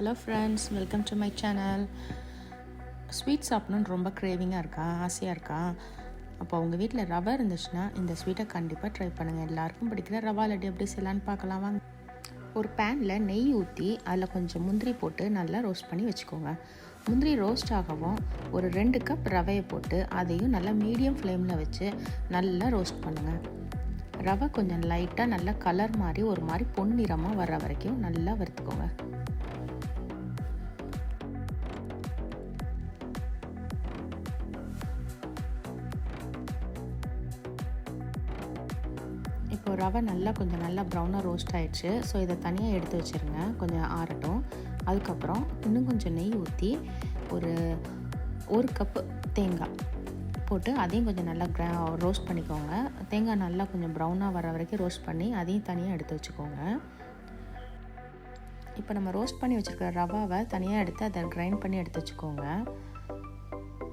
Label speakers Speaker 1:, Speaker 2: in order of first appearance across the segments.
Speaker 1: Hello friends welcome to my channel sweet சாப்பிடணுன்னு ரொம்ப க்ரேவிங்காக இருக்கா? ஆசையாக இருக்கா? அப்போ உங்கள் வீட்டில் ரவை இருந்துச்சுன்னா இந்த ஸ்வீட்டை கண்டிப்பாக ட்ரை பண்ணுங்கள் எல்லாருக்கும் பிடிக்கிற ரவா லட்டு எப்படி செய்யலான்னு பார்க்கலாம். வாங்க. ஒரு பேனில் நெய் ஊற்றி அதில் கொஞ்சம் முந்திரி போட்டு நல்லா ரோஸ்ட் பண்ணி வச்சுக்கோங்க. முந்திரி ரோஸ்ட் ஆகவும் ஒரு ரெண்டு கப் ரவையை போட்டு அதையும் நல்லா மீடியம் ஃப்ளேமில் வச்சு நல்லா ரோஸ்ட் பண்ணுங்கள் ரவை கொஞ்சம் லைட்டாக நல்லா கலர் மாதிரி ஒரு மாதிரி பொன்னிறமாக வர்ற வரைக்கும் நல்லா வறுத்துக்கோங்க. இப்போ ரவை நல்லா கொஞ்சம் நல்லா ப்ரௌனாக ரோஸ்ட் ஆகிடுச்சு ஸோ இதை தனியாக எடுத்து வச்சுருங்க. கொஞ்சம் ஆறட்டும். அதுக்கப்புறம் இன்னும் கொஞ்சம் நெய் ஊற்றி ஒரு ஒரு கப்பு தேங்காய் போட்டு அதையும் கொஞ்சம் நல்லா க்ரா ரோஸ்ட் பண்ணிக்கோங்க. தேங்காய் நல்லா கொஞ்சம் ப்ரௌனாக வர வரைக்கும் ரோஸ்ட் பண்ணி அதையும் தனியாக எடுத்து வச்சுக்கோங்க. இப்போ நம்ம ரோஸ்ட் பண்ணி வச்சுருக்கிற ரவாவை தனியாக எடுத்து அதை கிரைண்ட் பண்ணி எடுத்து வச்சுக்கோங்க.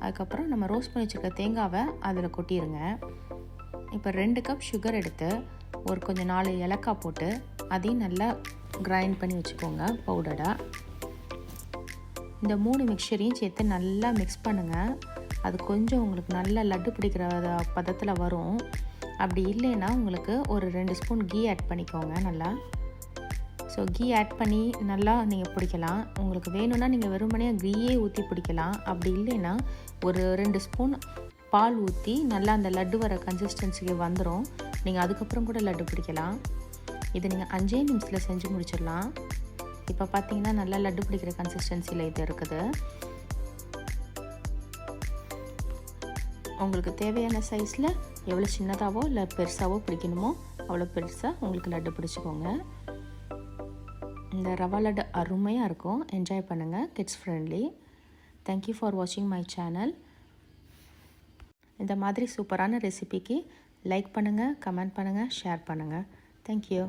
Speaker 1: அதுக்கப்புறம் நம்ம ரோஸ்ட் பண்ணி வச்சுருக்க தேங்காவை அதில் கொட்டிடுங்க இப்போ ரெண்டு கப் சுகர் எடுத்து ஒரு கொஞ்சம் நாலு ஏலக்காய் போட்டு அதையும் நல்லா கிரைண்ட் பண்ணி வச்சுக்கோங்க பவுடராக இந்த மூணு மிக்சரையும் சேர்த்து நல்லா மிக்ஸ் பண்ணுங்கள் அது கொஞ்சம் உங்களுக்கு நல்ல லட்டு பிடிக்கிற பதத்தில் வரும். அப்படி இல்லைன்னா உங்களுக்கு ஒரு ரெண்டு ஸ்பூன் கீ ஆட் பண்ணிக்கோங்க நல்லா. ஸோ கீ ஆட் பண்ணி நல்லா நீங்கள் பிடிக்கலாம். உங்களுக்கு வேணும்னா நீங்கள் வெறுமனையாக கீயே ஊற்றி பிடிக்கலாம். அப்படி இல்லைன்னா ஒரு ரெண்டு ஸ்பூன் பால் ஊற்றி நல்லா அந்த லட்டு வர கன்சிஸ்டன்சிக்கு வந்துடும் நீங்கள் அதுக்கப்புறம் கூட லட்டு பிடிக்கலாம். இது நீங்கள் அஞ்சே நிமிஷத்தில் செஞ்சு முடிச்சிடலாம். இப்போ பார்த்தீங்கன்னா நல்லா லட்டு பிடிக்கிற கன்சிஸ்டன்சியில் இது இருக்குது. உங்களுக்கு தேவையான சைஸில் எவ்வளோ சின்னதாகவோ இல்லை பெருசாகவோ பிடிக்கணுமோ அவ்வளோ பெருசாக உங்களுக்கு லட்டு பிடிச்சிக்கோங்க. இந்த ரவா லட்டு அருமையாக இருக்கும். என்ஜாய் பண்ணுங்கள் kids friendly thank you for வாட்சிங் மை சேனல் இந்த மாதிரி சூப்பரான ரெசிபிக்கு லைக் பண்ணுங்கள் கமெண்ட் பண்ணுங்கள் ஷேர் பண்ணுங்கள் தேங்க்யூ